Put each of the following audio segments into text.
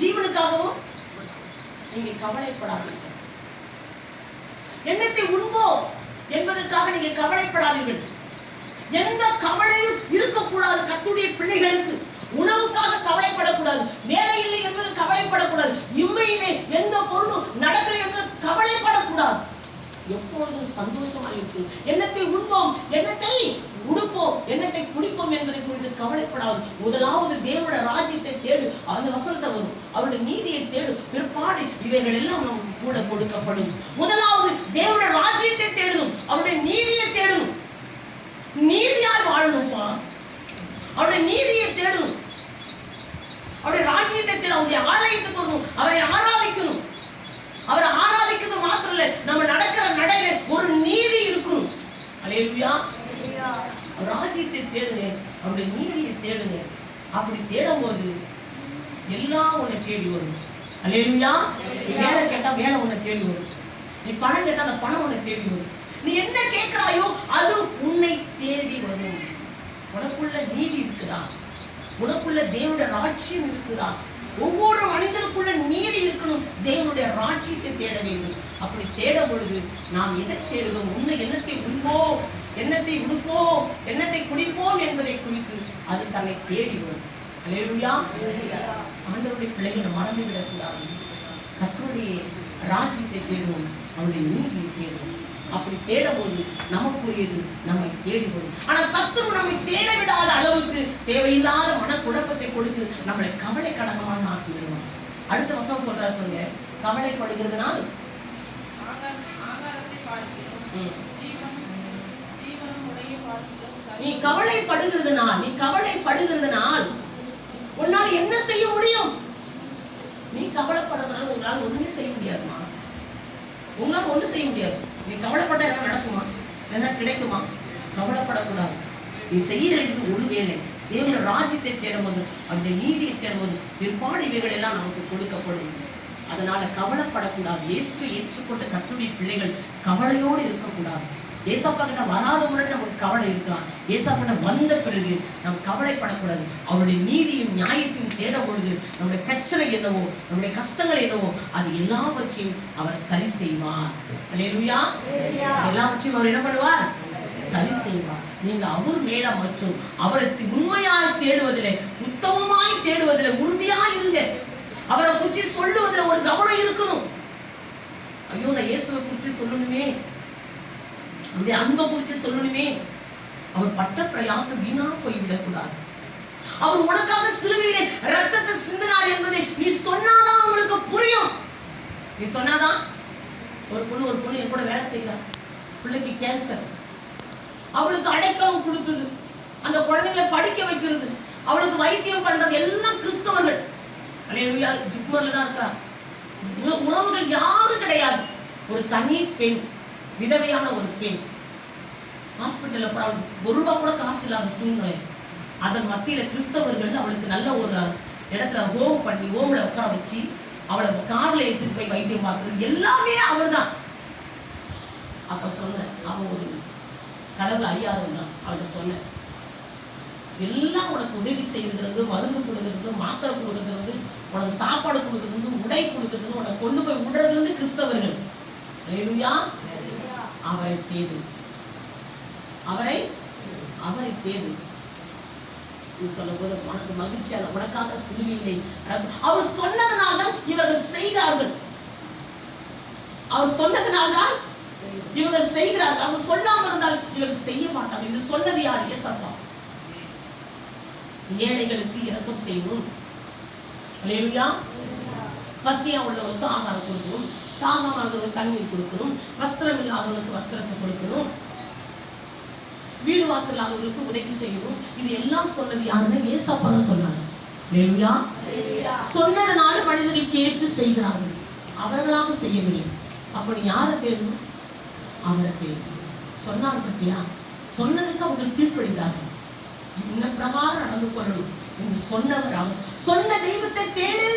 ஜீவனுக்காகவும் நீங்கள் கவலைப்படாதீர்கள். என்னத்தை உண்போம் என்பதற்காக நீங்க கவலைப்படாதீர்கள். எந்த கவலையும் இருக்கக்கூடாது கத்துடைய பிள்ளைகளுக்கு. உணவுக்காக கவலைப்படக்கூடாது வேலை இல்லை என்பது கவலைப்படக்கூடாது இம்மையிலே எந்த பொருளும் நடக்கலை என்பது கவலைப்படக்கூடாது. எப்பொழுதும் சந்தோஷமா இருக்கும் என்னத்தை உண்போம்? என்னத்தை உடுப்போம்? எண்ணத்தை குடிப்போம் என்பதை குறித்து கவலைப்படாது. முதலாவது தேவனுடைய ராஜ்யத்தை தேடு. அந்த வசனத்தை வரும். அவருடைய நீதியை தேடு. பிற்பாடு இவைகள் எல்லாம் நமக்கு கூட கொடுக்கப்படும். முதலாவது தேவனுடைய ராஜ்யத்தை தேடும். அவருடைய நீதியை தேடும். நீதியால் வாழணும்ப்பா. அவருடைய நீதியை தேடும் அவருடைய ராஜ்யத்தை தேட அவருடைய ஆலயத்துக்கு வரணும் அவரை ஆராதிக்கணும் அவரை ஆராதிக்கிறது மாத்திரம் இல்ல நம்ம நடக்கிற நடையில ஒரு நீதி இருக்கணும் அலேலுயா ராஜ்யத்தை தேடுங்க அவருடைய நீதியை தேடுங்க அப்படி தேடும் போது எல்லாம் உன்னை தேடி வரும். அலேலுயா நீ வேலை கேட்டால் வேலை உன்னை தேடி வரும். நீ பணம் கேட்டால் அந்த பணம் உன்னை தேடி வரும். நீ என்ன கேட்கிறாயோ அது உன்னை தேடி வரும். உனக்குள்ள நீதி இருக்குதா? உனக்குள்ள தேவனுடைய ராட்சியம் இருக்குதா? ஒவ்வொரு மனிதனுக்குள்ள நீதி இருக்கணும். தேவனுடைய ராட்சியத்தை தேட வேண்டும். அப்படி தேட பொழுது நாம் எதை தேடுகிறோம்? உன்னை எண்ணத்தை உண்போம்? எண்ணத்தை உடுப்போம் எண்ணத்தை குடிப்போம் என்பதை குறித்து அது தன்னை தேடி வரும். அல்லேலூயா. ஆண்டவருடைய பிள்ளைகளை மறந்து விடக்கூடாது கர்த்தருடைய ராஜ்யத்தை தேடுவோம் அவருடைய நீதியை தேடுவோம். அப்படி தேடும்போது நமக்குரியது நம்மை தேடி வரும். ஆனா சத்துரு நம்மை தேட விடாத அளவுக்கு தேவையில்லாத மனக்குழப்பத்தை கொடுத்து நம்மளை கவலை கடனமாக ஆக்கி விடுவான் அடுத்த வசனம் சொல்றாரு பாருங்க. கவலைப்படுகிறதுனால் ஆகார- ஆகாரத்தை பார்க்கிறோம். நீ கவலைப்படுகிறதுனால் நீ கவலைப்படுகிறதுனால் உன்னால் என்ன செய்ய முடியும்? நீ கவலைப்படுறதுனால உங்களால் ஒண்ணுமே செய்ய முடியாதுமா? உங்களால் ஒண்ணு செய்ய முடியாது. நீ கவலைப்பட்ட எதாவது நடக்குமா? எதனா கிடைக்குமா? கவலைப்படக்கூடாது. நீ செய்யறது ஒரு வேலை. தேவன ராஜ்யத்தை தேடும்போது அவருடைய நீதியை தேடும்போது பிற்பாடு இவைகள் எல்லாம் நமக்கு கொடுக்கப்படும். அதனால கவலைப்படக்கூடாது. இயேசுவை ஏற்றுக்கொண்ட கத்துடைய பிள்ளைகள் கவலையோடு இருக்கக்கூடாது. ஏசப்பா கிட்ட வராத முன்னாடி நமக்கு கவலை இருக்கலாம். ஏசப்பா கிட்ட வந்த பிறகு நாம் கவலைப்படக்கூடாது. அவருடைய நீதியும் நியாயத்தையும் தேடும் பொழுது நம்முடைய பிரச்சனை என்னவோ நம்முடைய கஷ்டங்கள் என்னவோ அது எல்லாவற்றையும் அவர் சரி செய்வார். அல்லேலூயா. எல்லாவற்றையும் அவர் என்ன பண்ணுவார்? சரி செய்வார். நீங்க அவர் மேல மற்றும் அவரை உண்மையாய் தேடுவதிலே உத்தமமாய் தேடுவதிலே உறுதியாய் இருங்க. அவரை குறிச்சு சொல்லுவதில் ஒரு கவனம் இருக்கணும். ஐயோ நான் இயேசுவை குறிச்சு சொல்லணுமே. அந்த அன்பை குறித்து சொல்லணுமே. அவர் பட்ட பிரயாசம் வீணா போய்விடக்கூடாது. அவர் உனக்காக சிலுவையிலே ரத்தத்தை சிந்தினார் என்பதை நீ சொன்னாதான் உங்களுக்கு புரியும். நீ சொன்னாதான் ஒரு பொண்ணு ஒரு பொண்ணு என் கூட வேலை செய்யறா பிள்ளைக்கு கேன்சர் அவளுக்கு அடைக்கலம் கொடுத்தது. அந்த குழந்தைங்களை படிக்க வைக்கிறது. அவளுக்கு வைத்தியம் பண்றது எல்லாம் கிறிஸ்தவர்கள். அலையா ஜிப்மர்ல தான் இருக்கா. உறவுகள் யாரும் கிடையாது. ஒரு தனி பெண். விதவையான ஒரு பெண். ஹாஸ்பிட்டல்ல போற அவளுக்கு ஒரு ரூபா கூட காசு இல்லாத சூழ்நிலை. அதன் மத்தியில கிறிஸ்தவர்கள் அவளுக்கு நல்ல ஒரு இடத்துல ஹோம் பண்ணி ஹோம்ல உட்கார வச்சு அவளை காரில் எடுத்துட்டு போய் வைத்தியம் பார்க்கறது எல்லாமே அவர்தான். அப்ப சொன்னேன் அவன் ஒரு கடவுள் அறியாதவன் தான் அவள்கிட்ட சொன்னேன் எல்லாம் உனக்கு உதவி செய்கிறது மருந்து கொடுக்கறது மாத்திரை கொடுக்கறது உனக்கு சாப்பாடு கொடுக்கறது உடை கொடுக்கறது உனக்கு கொண்டு போய் விடுறதுலேருந்து கிறிஸ்தவர்கள். அவரை தேடு. அவரை அவரை தேடு. நீ சொல்லும்போது உனக்கு மகிழ்ச்சியாக உனக்காக சிலுவில்லை அவர் சொன்னதனால்தான் இவர்கள் செய்கிறார்கள். அவர் சொன்னதனால்தான் இவங்க செய்கிறார்கள். அவங்க சொல்லாம இருந்தால் இவர்கள் செய்ய மாட்டாங்க இது சொன்னது யார்? ஏசப்பா ஏழைகளுக்கு இறக்கம் செய்வோம். பசியா உள்ளவர்களுக்கு ஆகாரம் கொடுக்கும் தாகமானவர்களுக்கு தண்ணீர் கொடுக்கணும். வஸ்திரம் இல்லாதவங்களுக்கு வஸ்திரத்தை கொடுக்கணும். வீடு வாசல் இல்லாதவங்களுக்கு உதவி செய்யணும். இது எல்லாம் சொன்னது யாருன்னா ஏசப்பா தான் சொன்னாங்க சொன்னதனால மனிதர்கள் கேட்டு செய்கிறார்கள். அவர்களாக செய்யவில்லை. அப்ப நீ யாரை தேடணும்? அவரை தேடணும். சொன்னார் பத்தியா? சொன்னதுக்கு அவங்க கீழ்ப்படிந்தார்கள். இந்த பிரகாரம் நடந்து கொள்ளணும் என்று சொன்னவர் அவர். சொன்ன தெய்வத்தை தேடு.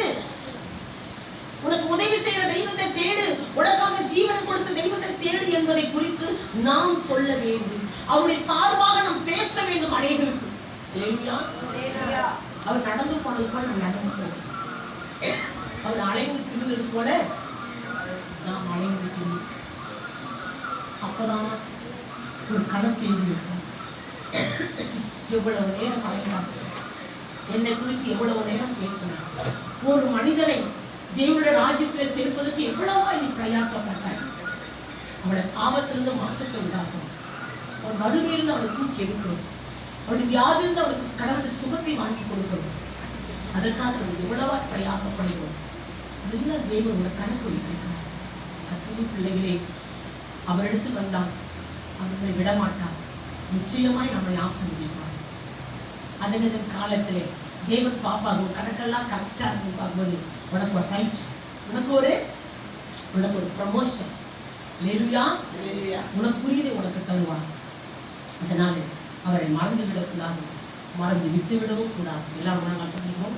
உனக்கு உதவி செய்யற தெய்வத்தை தேடு. உனக்காக ஜீவனை கொடுத்த தெய்வத்தை தேடு என்பதை குறித்து நாம் சொல்ல வேண்டும். அவருடைய சார்பாக நாம் பேச வேண்டும் அல்லேலூயா அவர் நடந்து போனது போல நாம் நடந்து போகணும் அவர் அலைந்து திரிந்தது போல நாம் அலைந்து திரி அப்பதான் ஒரு கணக்கு எழுதியிருக்கோம். எவ்வளவு நேரம் அலைந்தார் என்னை குறித்து எவ்வளவு நேரம் பேசினார்? ஒரு மனிதனை தேவனுடைய ராஜ்யத்தில் சேர்ப்பதற்கு எவ்வளவா நீ பிரயாசப்பட்டாய் அவளை பாவத்திலிருந்து மாற்றத்தை உண்டாக்கும். அவன் வறுமையிலிருந்து அவளை தூக்கி எடுக்கணும் அவனுடைய வியாதிலிருந்து அவனுக்கு கடவுளுடைய சுகத்தை வாங்கி கொடுக்கிறோம் அதற்காக நம்ம எவ்வளவா பிரயாசப்படுகிறோம். அதெல்லாம் தேவனோட கணக்கு. வைத்திருக்கிறார் அத்தனை பிள்ளைகளே அவரிடத்தில் வந்தால் அவர்களை விடமாட்டான். நிச்சயமாய் நம்மை ஆசீர்வதிப்பார் அதனது காலத்திலே தேவன் பாப்பார் உன் கணக்கெல்லாம் கரெக்டாக இருந்து பார்க்கும்போது உனக்கு ஒரு ரைட் உனக்கு ஒரு உனக்கு ஒரு ப்ரமோஷன் லேலுயா உனக்குரியதை உனக்கு தருவார் அதனால அவரை மறந்து விடக்கூடாது மறந்து விட்டு விடவும் கூடாது எல்லாரும் உணவு